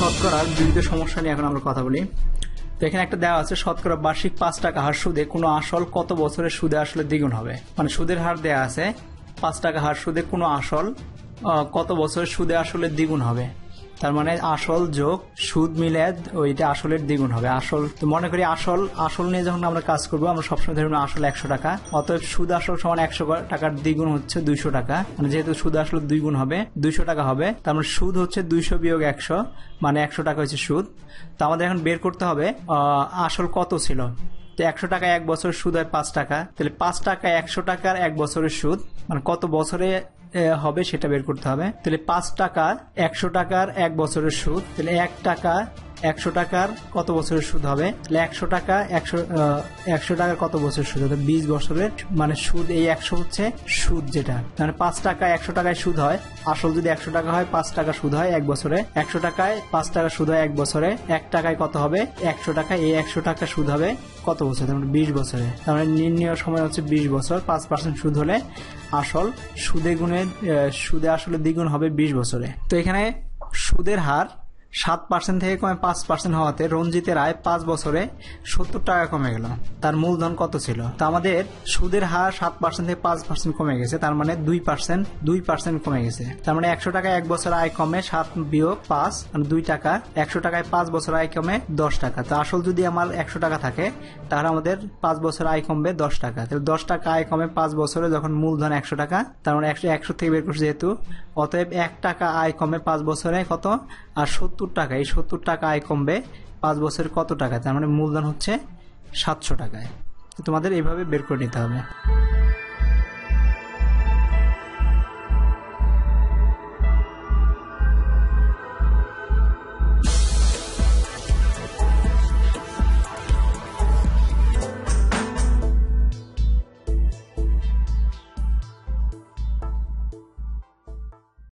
শতকরার বিবিধ সমস্যা নিয়ে এখন আমরা কথা বলি। তো এখানে একটা দেওয়া আছে, শতকরা বার্ষিক পাঁচ টাকা হার সুদে কোনো আসল কত বছরের সুদে আসলে দ্বিগুণ হবে? মানে সুদের হার দেওয়া আছে, পাঁচ টাকা হার সুদে কোনো আসল কত বছরের সুদে আসলে দ্বিগুণ হবে? তার মানে আসল যোগ, সুদ মিলে ওইটা আসলের দ্বিগুণ হবে। আসল, তো মনে করি আসল আসল নিয়ে যখন আমরা কাজ করব, আমরা সবসময় ধরুন আসল একশো টাকা, অতএব সুদ আসল সমান একশো টাকার দ্বিগুণ হচ্ছে দুইশো টাকা। মানে যেহেতু সুদ আসল দুই গুণ হবে, দুইশো টাকা হবে, তার মানে সুদ হচ্ছে দুইশো বিয়োগ একশো মানে একশো টাকা হচ্ছে সুদ। তো আমাদের এখন বের করতে হবে আসল কত ছিল? তো একশো টাকা এক বছর, সুদ হয় পাঁচ টাকা। তাহলে পাঁচ টাকা একশো টাকার এক বছরের সুদ মানে কত বছরে হবে সেটা বের করতে হবে। তাহলে পাঁচ টাকা একশো টাকার এক বছরের সুদ। তাহলে এক টাকা একশো টাকার কত বছরের সুদ হবে? তাহলে একশো টাকা, একশো একশো টাকার কত বছরের সুদ হবে? বিশ বছরের মানে সুদ, এই একশো হচ্ছে সুদ যেটা। মানে পাঁচ টাকা একশো টাকায় সুদ হয়। আসল যদি একশো টাকা হয়, পাঁচ টাকা সুদ হয় এক বছরে। একশো টাকায় পাঁচ টাকা সুদ হয় এক বছরে। এক টাকায় কত হবে? একশো টাকা। এই একশো টাকা সুদ হবে কত বছর? তার মানে বিশ বছরে। তার মানে নির্ণয় সময় হচ্ছে বিশ বছর। পাঁচ পার্সেন্ট সুদ হলে আসল সুদে গুণে সুদে আসলে দ্বিগুণ হবে বিশ বছরে। তো এখানে সুদের হার সাত পার্সেন্ট থেকে কমে পাঁচ পার্সেন্ট হওয়াতে রঞ্জিতের আয় পাঁচ বছরে সত্তর টাকা কমে গেল। তার মূলধন কত ছিল? তা আমাদের সুদের হার সাত পার্সেন্ট থেকে পাঁচ পার্সেন্ট কমে গেছে, তার মানে দুই পার্সেন্ট দুই পার্সেন্ট কমে গেছে। তার মানে একশো টাকায় এক বছর আয় কমে সাত বিয়োগ পাঁচ মানে দুই টাকা, একশো টাকায় পাঁচ বছর আয় কমে দশ টাকা। তো আসল যদি আমার একশো টাকা থাকে, তাহলে আমাদের পাঁচ বছর আয় কমবে দশ টাকা। তাহলে দশ টাকা আয় কমে পাঁচ বছরে যখন মূলধন একশো টাকা, তার মানে একশো একশো থেকে বের করছে যেহেতু, অতএব এক টাকা আয় কমে পাঁচ বছরে কত? আর সত্তর টাকা, এই সত্তর টাকা আয় কমবে পাঁচ বছরের কত টাকা তার মানে মূলধন হচ্ছে সাতশো টাকায়। তোমাদের এইভাবে বের করে নিতে হবে।